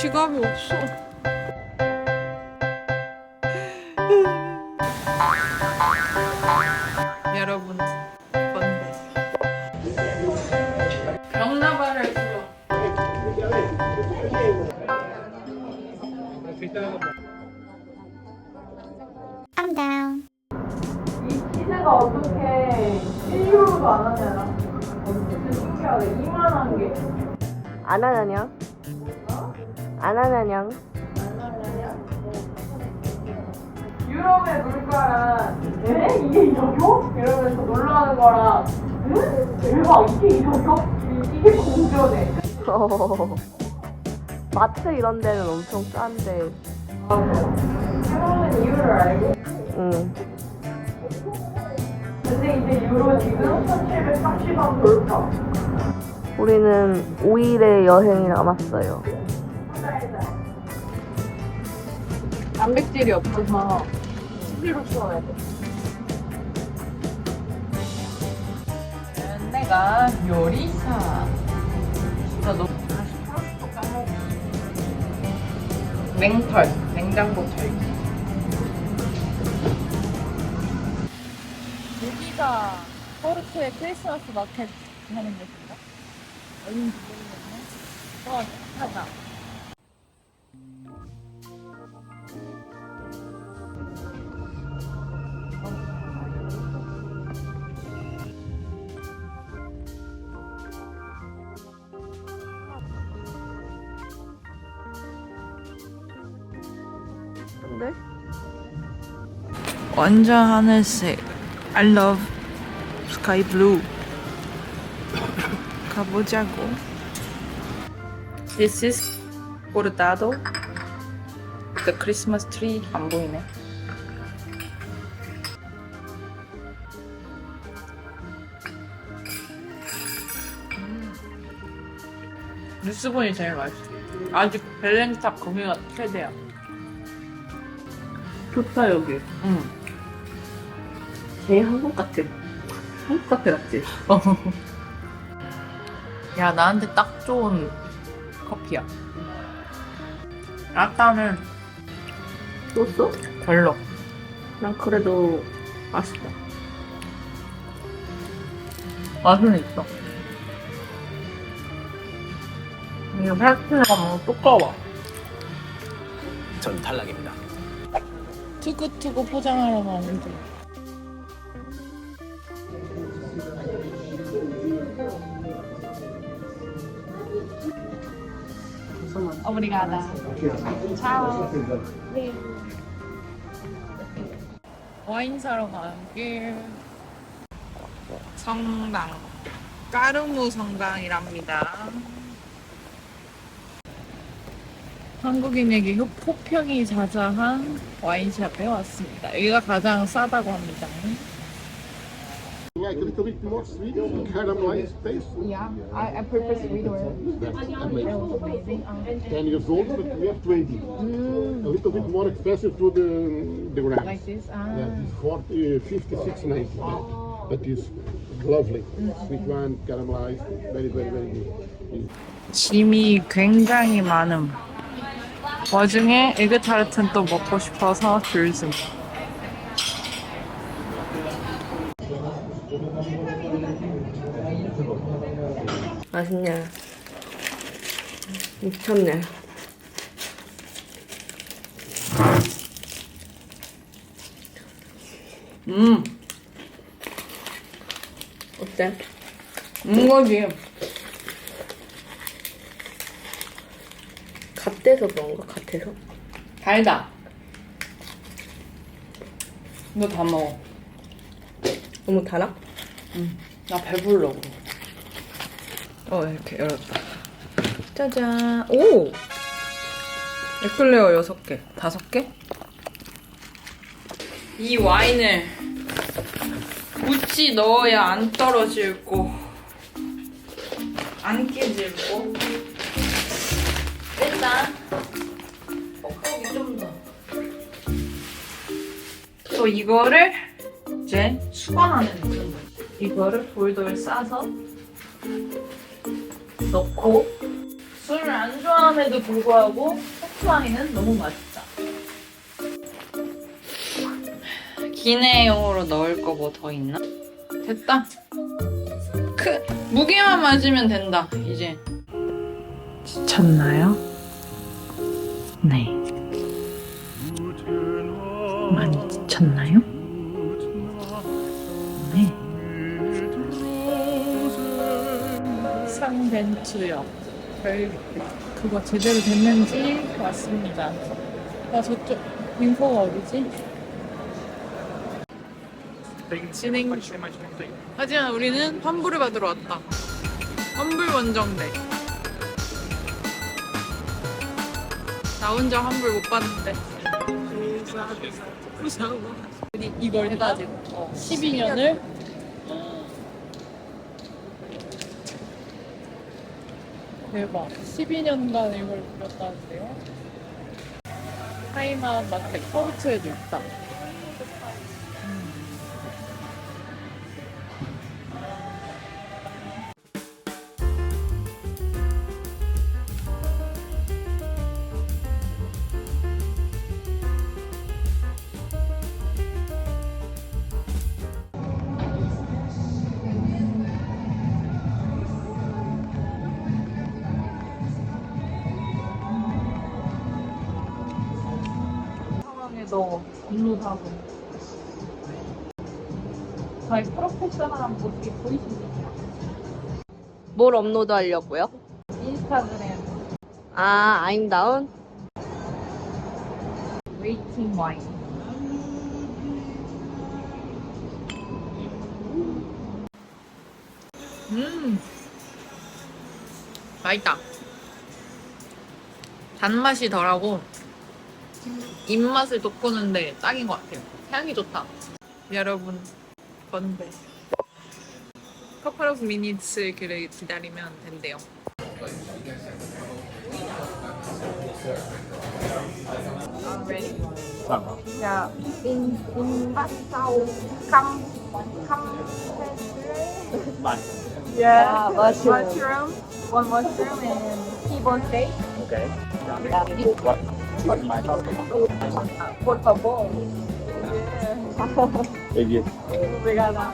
지갑이 없어. 여러분, 건데. 병나발을 들어. I'm down. 기세가 어떻게 1유로도 안 하냐? 진짜 신기하네. 이만한 게. 안 하냐냐? 안 하냐냐? 유럽의 물가랑 에? 이게 이적이요? 이러면서 놀라는 거랑 에? 대박 이게 이적이요? 이- 이게 공전해 마트 이런 데는 엄청 싼데. 해먹는 이유를 알고 응. 근데 이제 유로 지금 1730원 돌파 우리는 5일의 여행이 남았어요. 단백질이 없어서 TV로 키워야 돼 내가 요리사 진짜 너무 냉털 냉장고 털기 여기가 포르투의 크리스마스 마켓 하는 곳인가? 어딘지 모르겠네. 어, 하다. 완전 하늘색 I love sky blue 가보자고 This is Bordado The Christmas tree 안 보이네 음. 리스본이 제일 맛있어 아직 벨렌탑 거기가 최대야 좋다, 여기. 응. 개 한국 같아. 한국 카페 같지? 야 나한테 딱 좋은 커피야. 아까는 또 써? 별로. 난 그래도 맛있다. 맛은 있어. 이거 페스티가 너무 두꺼워. 전 탈락입니다. 투구투구 포장하러 가는데. 오브리가다. 차오. 와인 사러 가는 길. 성당. 까르무 성당이랍니다. 한국인에게 효- 호평이 자자한 와인샵에 왔습니다. 여기가 가장 싸다고 합니다. like a little bit more sweet, caramelized taste. Yeah, I, I prefer sweeter. That's amazing. Amazing. Um, 10 years old, but we have 20. A little bit more expensive to the, the grams. like this. Ah. Yeah, it's 40, uh, 56, 90. But it's lovely. Sweet one, caramelized, very, very, very good. 짐이 굉장히 많음. 와중에 에그타르트는 또 먹고 싶어서 줄숨. 맛있냐? 미쳤네. 음, 어때? 음 거지. 갓돼서 그런가? 갓해서? 달다. 이거 다 먹어. 너무 달아? 나 배불러. 그래. 어, 이렇게 열었다. 짜잔. 오! 에클레어 6개. 5개? 이 와인을 굳이 넣어야 안 떨어지고 안 깨지고 일단 뽁뽁이 좀 더. 또 이거를 이제 수건하는 거예요. 이거를 돌돌 싸서 넣고 술을 안 좋아함에도 불구하고 호프아이는 너무 맛있다. 기내용으로 넣을 거 뭐 더 있나? 됐다. 크 무게만 맞으면 된다. 이제. 지쳤나요? 네. 벤투역. 별 그거 제대로 됐는지 왔습니다. 아 저쪽 인포가 어디지? 진행 중. 하지만 우리는 환불을 받으러 왔다. 환불 원정대. 나 혼자 환불 못 받는데. 우리 이걸 해가지고 12년을 대박. 12년간 이걸 부렸다는데요. 하이마 마켓 포르투에도 있다. 상황에도 업로드하고 저희 프로페셔널한 모습이 보이십니까? 뭘 업로드 하려고요? 인스타그램 아, I'm down? 웨이팅 와인 음 맛있다 단맛이 덜하고 입맛을 돋구는데 딱인 것 같아요 향이 좋다 여러분 건배 커플 오브 미니츠 를 기다리면 된대요 Yeah, in in Bassau, come come. Yeah, mushroom. mushroom. One mushroom and T-bone steak. Okay. Yeah. What? What my topic? Por favor. Thank you. Obrigada.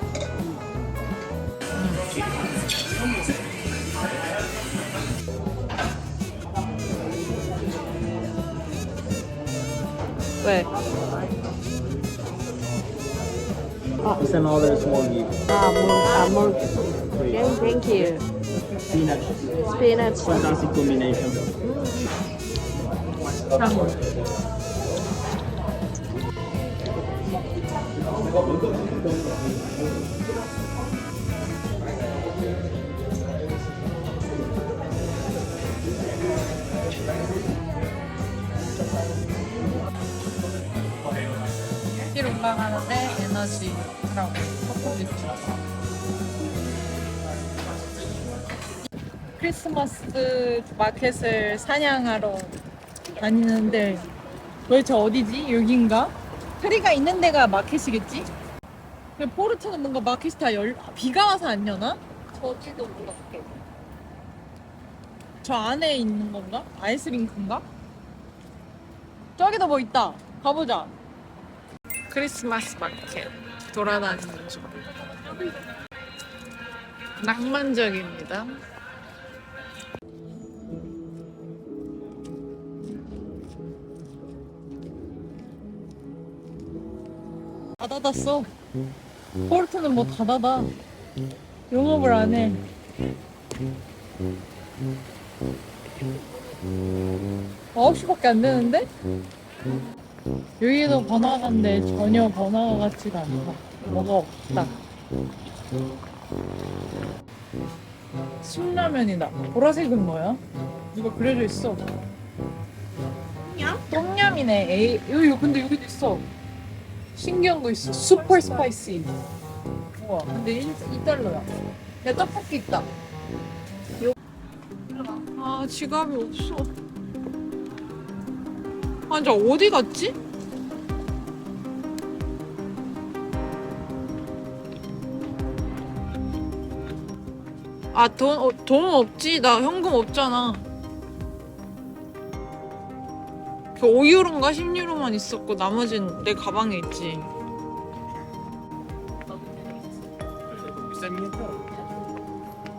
왜? It's another small gift. 아, 뭐, 아, 뭐. Please. Thank you. Spinach. Spinach. Fantastic combination. 길 올라가는데 에너지 하라고 커플 있습니다. 크리스마스 마켓을 사냥하러 다니는데 도대체 어디지? 여긴가? 트리가 있는 데가 마켓이겠지? 근데 포르투는 뭔가 마켓이 다 열, 비가 와서 안 여나? 저지도 몰랐게. 저 안에 있는 건가? 아이스링크인가? 저기도 뭐 있다. 가보자. 크리스마스 마켓 돌아다니는 중. 낭만적입니다. 다 닫았어. 포르투는 뭐 다 닫아. 영업을 안 해. 아홉 시밖에 안 되는데? 여기도 번화가인데 전혀 번화가 같지가 않다. 뭐가 없다. 신라면이다. 보라색은 뭐야? 이거 그려져 있어. 똥냠? 똥냠이네. 에이, 여기 근데 여기도 있어. 신기한 거 있어. 슈퍼 스파이시. 우와, 근데 1, 2달러야. 야, 떡볶이 있다. 요... 아, 지갑이 없어. 아, 저 어디 갔지? 아, 돈, 어, 돈 없지? 나 현금 없잖아. 그 5유로인가 10유로만 있었고 나머지는 내 가방에 있지.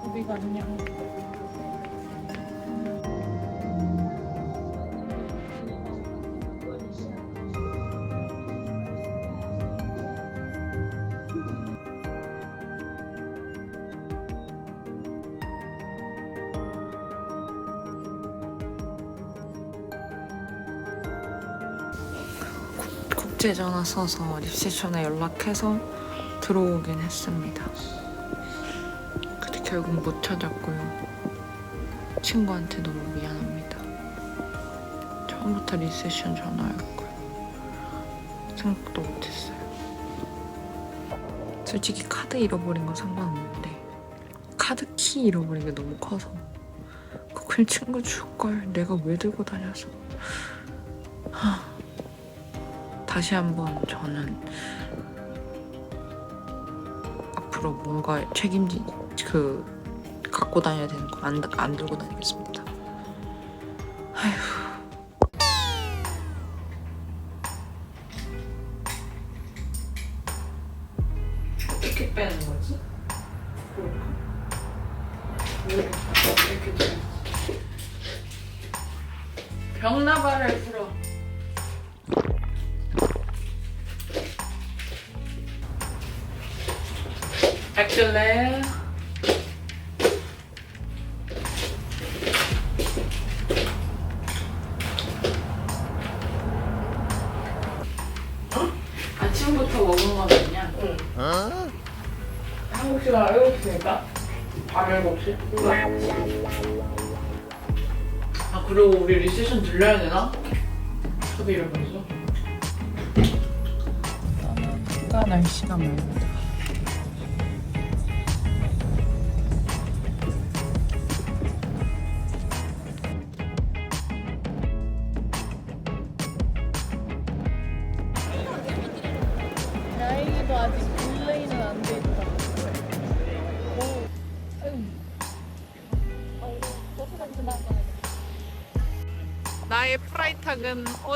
어디 갔냐? 국제 전화 써서 리셉션에 연락해서 들어오긴 했습니다. 근데 결국 못 찾았고요. 친구한테 너무 미안합니다. 처음부터 리셉션 전화였고요. 생각도 못했어요. 솔직히 카드 잃어버린 건 상관없는데 카드 키 잃어버린 게 너무 커서 그걸 친구 줄걸 내가 왜 들고 다녀서 하... 다시 한번 저는 앞으로 뭔가 책임지 그 갖고 다녀야 되는 거안 안 들고 다니겠습니다. 아휴. 어떻게 빼는 거지?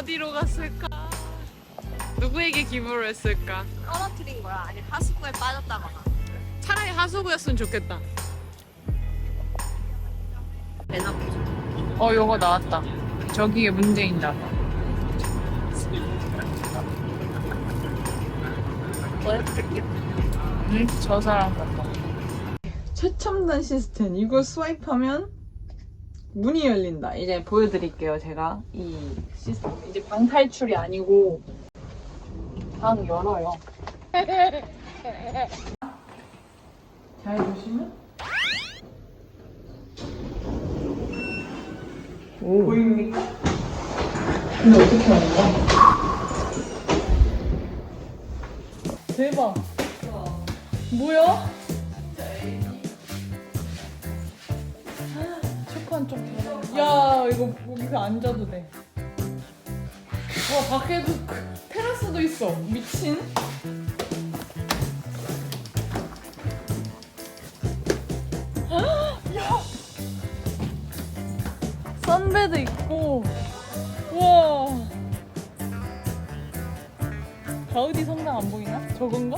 어디로 갔을까? 누구에게 기부를 했을까? 떨어뜨린 거야? 아니 하수구에 빠졌다거나. 차라리 하수구였으면 좋겠다. 배나 보자. 어, 요거 나왔다. 저기에 문제 있나 봐. 보여드릴게. 응? 저 사람 같다. 최첨단 시스템. 이거 스와이프하면 문이 열린다. 이제 보여드릴게요, 제가. 이 시스템. 이제 방 탈출이 아니고 방 열어요. 잘 보시면 보입니까? 근데 어떻게 하는 거야? 대박. 뭐야? 좀 야, 이거 여기서 앉아도 돼. 와, 밖에도 그 테라스도 있어. 미친. 야! 선베드 있고. 우와. 가우디 성당 안 보이나? 저건가?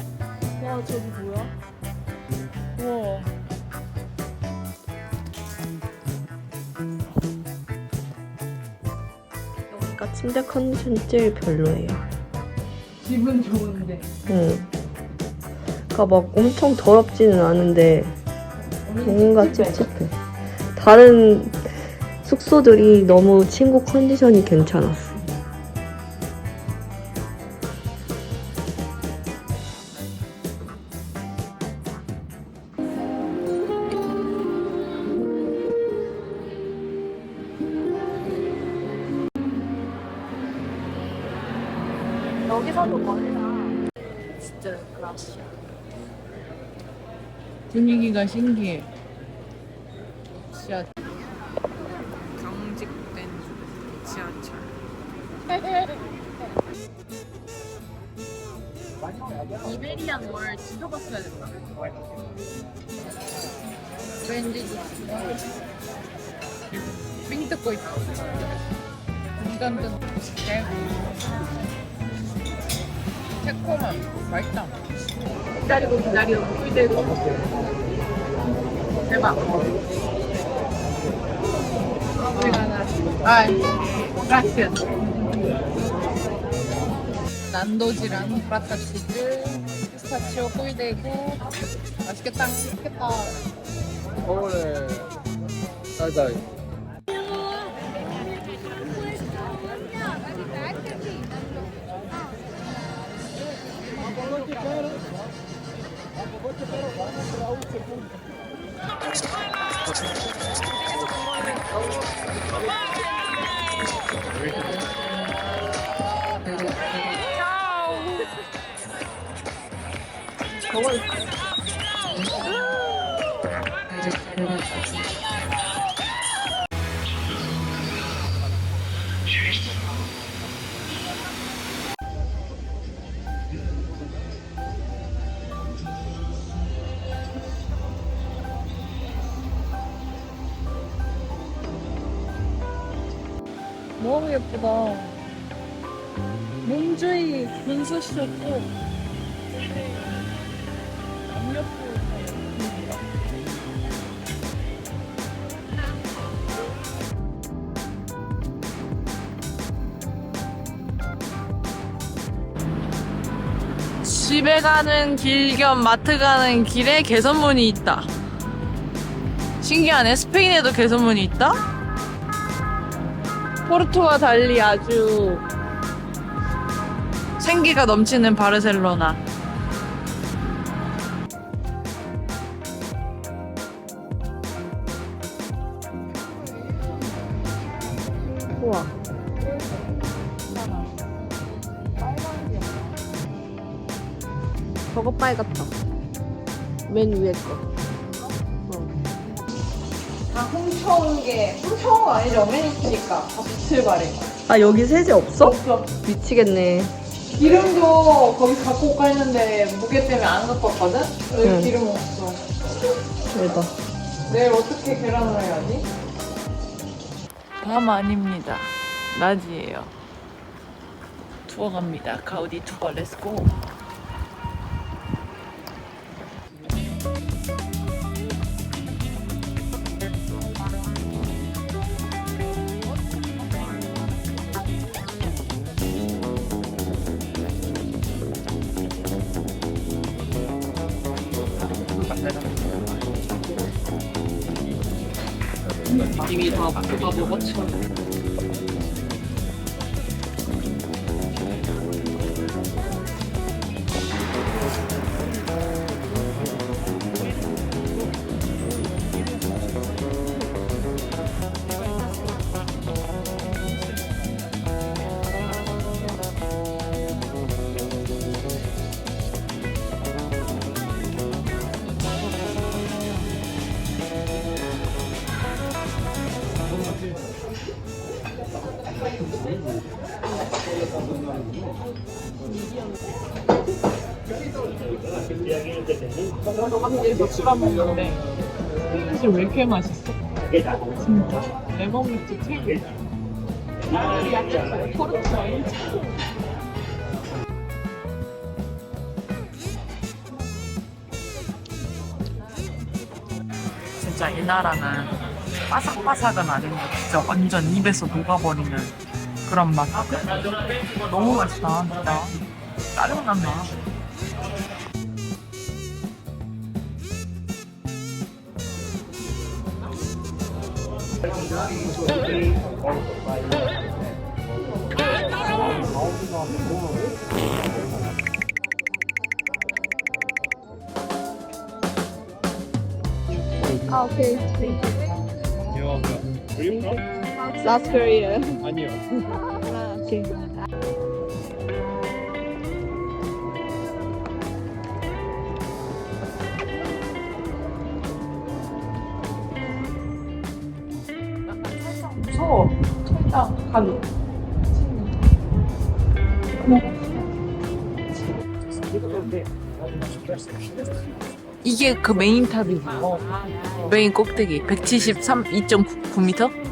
와 저기 뭐야? 우와 침대 컨디션이 제일 별로예요. 기분 좋은데 응. 그러니까 막 엄청 더럽지는 않은데 뭔가 찝찝해. 다른 숙소들이 너무 친구 컨디션이 괜찮았어. 분위기가 신기해. 지하철 경직된 지하철. 이베리안 월 지켜봤어야 된다. 왠지 삥 뜯고 있다. 뭔가 짠짠 새콤함 맛있다 기다리고 기다리고 꿀대고 대박. 아 gracias 난도지랑 프라타 치즈 피스타치오 꿀대고 맛있겠다. 맛있겠다. 서울에 살다 너무 예쁘다. 몸주의 분수시였고 집에 가는 길 겸 마트 가는 길에 개선문이 있다. 신기하네. 스페인에도 개선문이 있다? 포르투와 달리 아주 생기가 넘치는 바르셀로나. 아니죠? 어메니티니까 다 빛을 발해. 아 여기 세제 없어? 없어. 미치겠네. 기름도 거기 갖고 올까 했는데 무게 때문에 안 갖고 왔거든? 여기 응. 기름 없어. 대박. 내일 어떻게 계란을 해야지? 밤 아닙니다. 낮이에요. 투어 갑니다. 가우디 투어 렛츠고. 이미 다 그거 먹었죠. 먹는데 햇빛이 왜 이렇게 맛있어? 진짜. 레몬 맥주 최고야 포르투 와인 최고 진짜 이 나라는 바삭바삭은 아닌데 진짜 완전 입에서 녹아버리는 그런 맛. 너무 맛있다 진짜. 짜증난다 오케이. Where you from? South Korea. 아니요. 아 오케이. 아, 진짜 가루. 이게 그 메인 탑이에요. 메인 꼭대기 173 2.9m?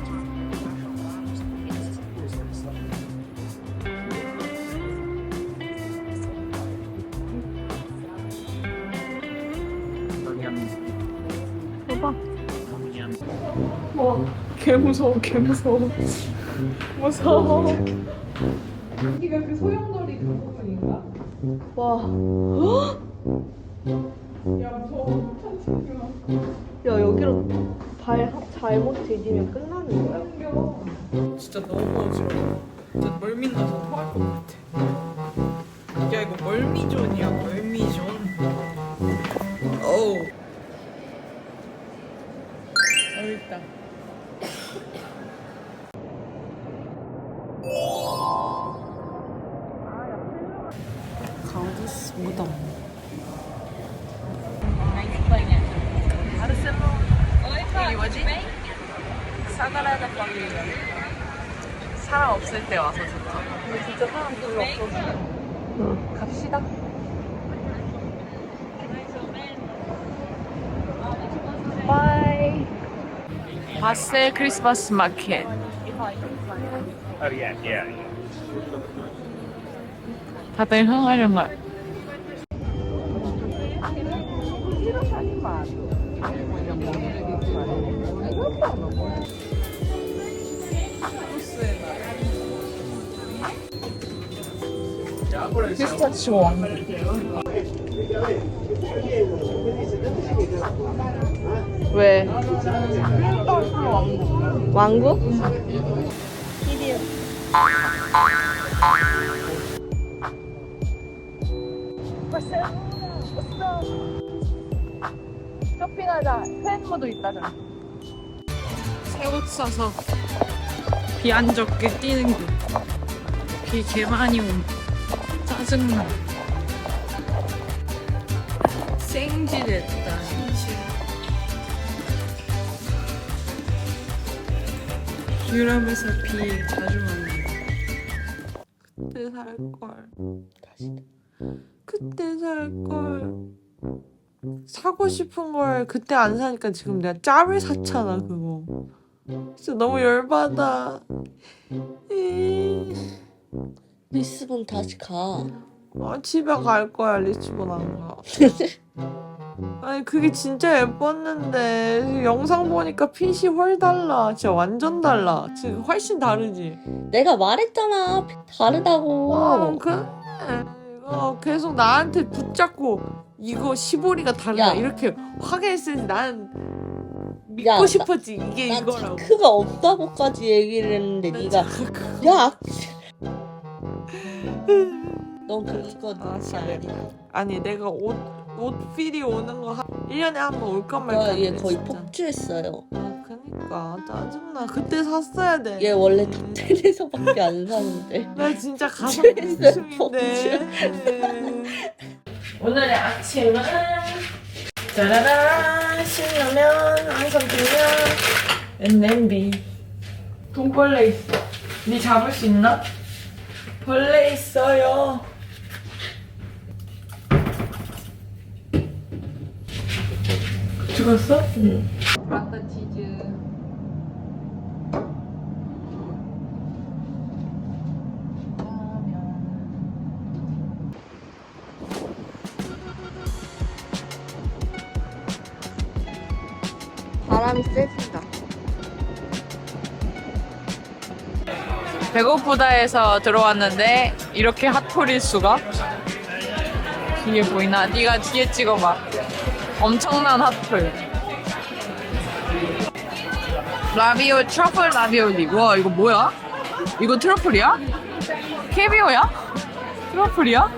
개 무서워, 개 무서워. 무서워. 여기가 그 소용돌이 그 부분인가? 와. 야, 무서워. 천천히 야 여기로 발 잘못 디디면 끝나는 거야. 진짜 너무 어지러워. 진짜 멀미 나서 토할 것 같아. 야 이거 멀미존이야 멀미존. 어우. 여기 있다. 바셀 크리스마스 마켓. 다들 흥얼흥얼. 피스타치오 왕국. 왜? 왕국? 쇼핑하자. 팬모도 있다잖아. 새옷 사서 비 안 적게 뛰는 게. 비 개 많이 옴. 짜증나. 생지. 유럽에서 비 자주 만나. 그때 살걸. 그때 살 걸. 사고 싶은 걸 그때 안 사니까 지금 내가 짭을 샀잖아 그거 진짜 너무 열받아 이- 리스본 다시 가. 아, 집에 갈 거야 리스본 안 가 아니 그게 진짜 예뻤는데 영상 보니까 핏이 훨 달라 진짜 완전 달라 지금 훨씬 다르지 내가 말했잖아. 다르다고. 아 그래 이거 계속 나한테 붙잡고 이거 시보리가 다르다 야. 이렇게 확인했으니 나는 믿고 야, 나- 싶었지 이게 난 이거라고 자크가 없다고까지 얘기를 했는데 네가 야. 넌 그거 아, 진짜. 아니 내가 옷, 옷 필이 오는 거 한, 1년에 한 번 올까 말까 야, 얘 했는데, 거의 진짜. 폭주했어요. 아, 그니까. 짜증나. 그때 샀어야 돼. 얘 원래 탑10에서밖에 안 사는데. 나 진짜 가슴 진짜 중인데. 오늘의 아침은 짜라라. 신라면 완성되면. 냄비. 돈벌레 있어. 니 잡을 수 있나? 벌레 있어요 죽었어? 응 브라타 치즈 바람이 세진다. 배고프다 해서 들어왔는데 이렇게 핫플일 수가? 뒤에 보이나? 네가 뒤에 찍어봐. 엄청난 핫플. 라비오 트러플 라비올리. 와 이거 뭐야? 이거 트러플이야? 캐비오야? 트러플이야?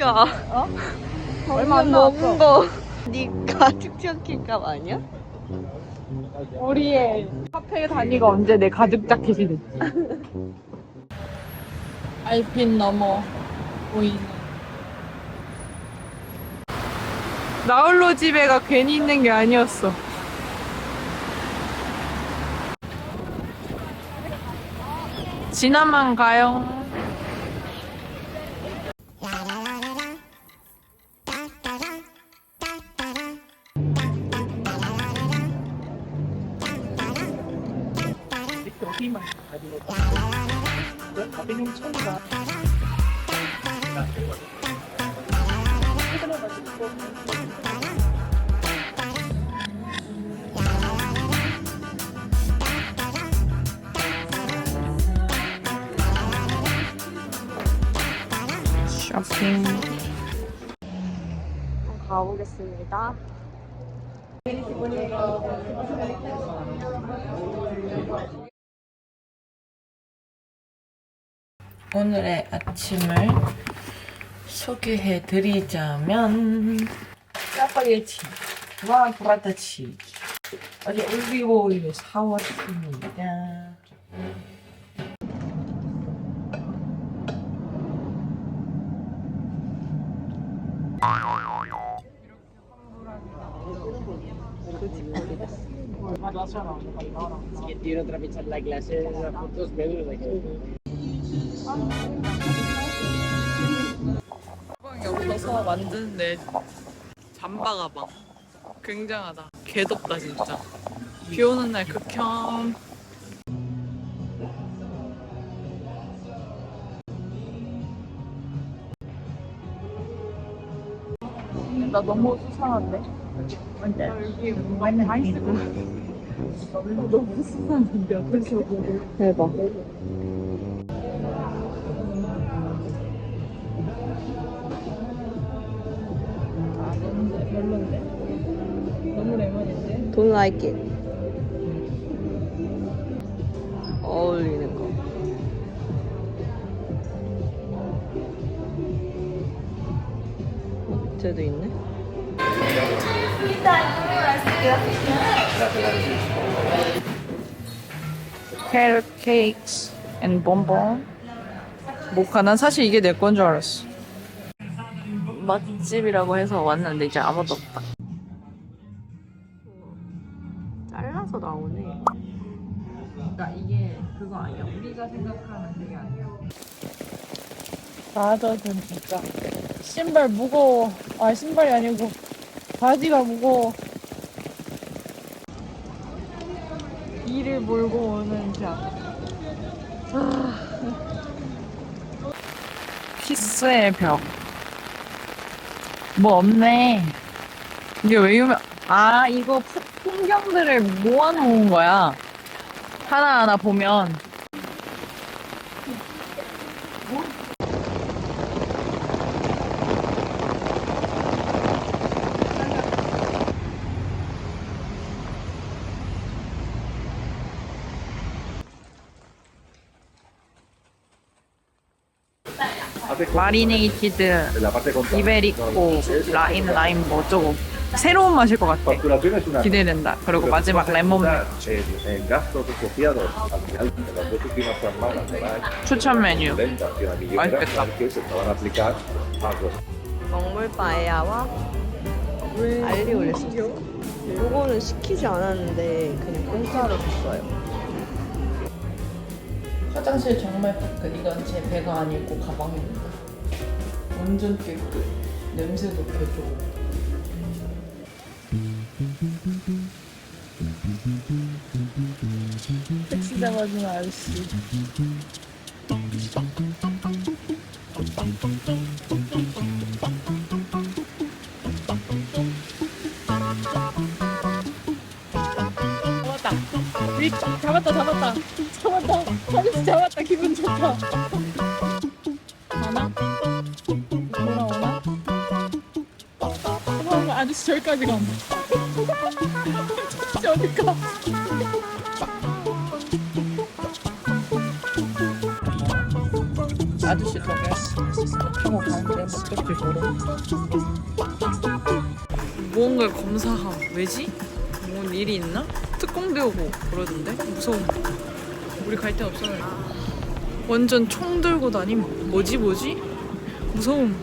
야. 어? 얼마 안 먹은 거. 네 가죽 자켓값 아니야? 우리의 카페 다니가 언제 내 가죽 자켓이 됐지? 알핀 넘어 보이는 나홀로 집에가 괜히 있는 게 아니었어. 지나만 가요. 쇼핑. 가보겠습니다. 오늘의 아침을 소개해 드리자면 짜파게티 와 브라타 치즈. 어제 올리브 오일을 사왔습니다. 가방이 없어서 만드는데 잠바 가방. 굉장하다. 개덥다 진짜. 비 오는 날 극혐. 나 너무 수상한데? 나 여기 뭔가 다 있을 것 같아 너무 수상한데 어떻게 대박 Don't like it. 어울리는 거. 어, 밑에도 있네. 캐럿 케이크 앤 bonbon 모카 난 사실 이게 내 건 줄 알았어 맛집이라고 해서 왔는데 이제 아무도 없다 그거 아니야 우리가 생각하는 그게 아니야 바저든 진짜 신발 무거워 아 신발이 아니고 바지가 무거워 이를 몰고 오는 자 키스의 벽. 뭐 없네. 이게 왜 유명? 아 이거 푸- 풍경들을 모아놓은 거야. 하나 하나 보면. 마리네이티드 이베리코 라인 라인 뭐저고 새로운 맛일 것 같아. 기대된다. 그리고 마지막 레몬. 추천 메뉴. 맛있겠다. 먹물 파에야와 알리 올렸었어. 요거는 시키지 않았는데 그냥 공짜로 줬어요. 화장실 정말 깨끗 이건 제 배가 아니고 가방입니다. 완전 깨끗. 냄새도 개좋 잡아주는 아저씨. 잡았다. 위 잡았다 잡았다. 잡았다. 아저씨 잡았다. 기분 좋다. 가나? 돌아오나? 어머 아저씨 저기까지 간다 진짜 어디 가 아저씨 덕에 타고 가는데 목적지 모르는 무언가를 검사함 왜지? 뭔 일이 있나? 특공대 오고 그러던데? 무서워 우리 갈 데 없어요. 완전 총 들고 다님? 뭐지 뭐지? 무서움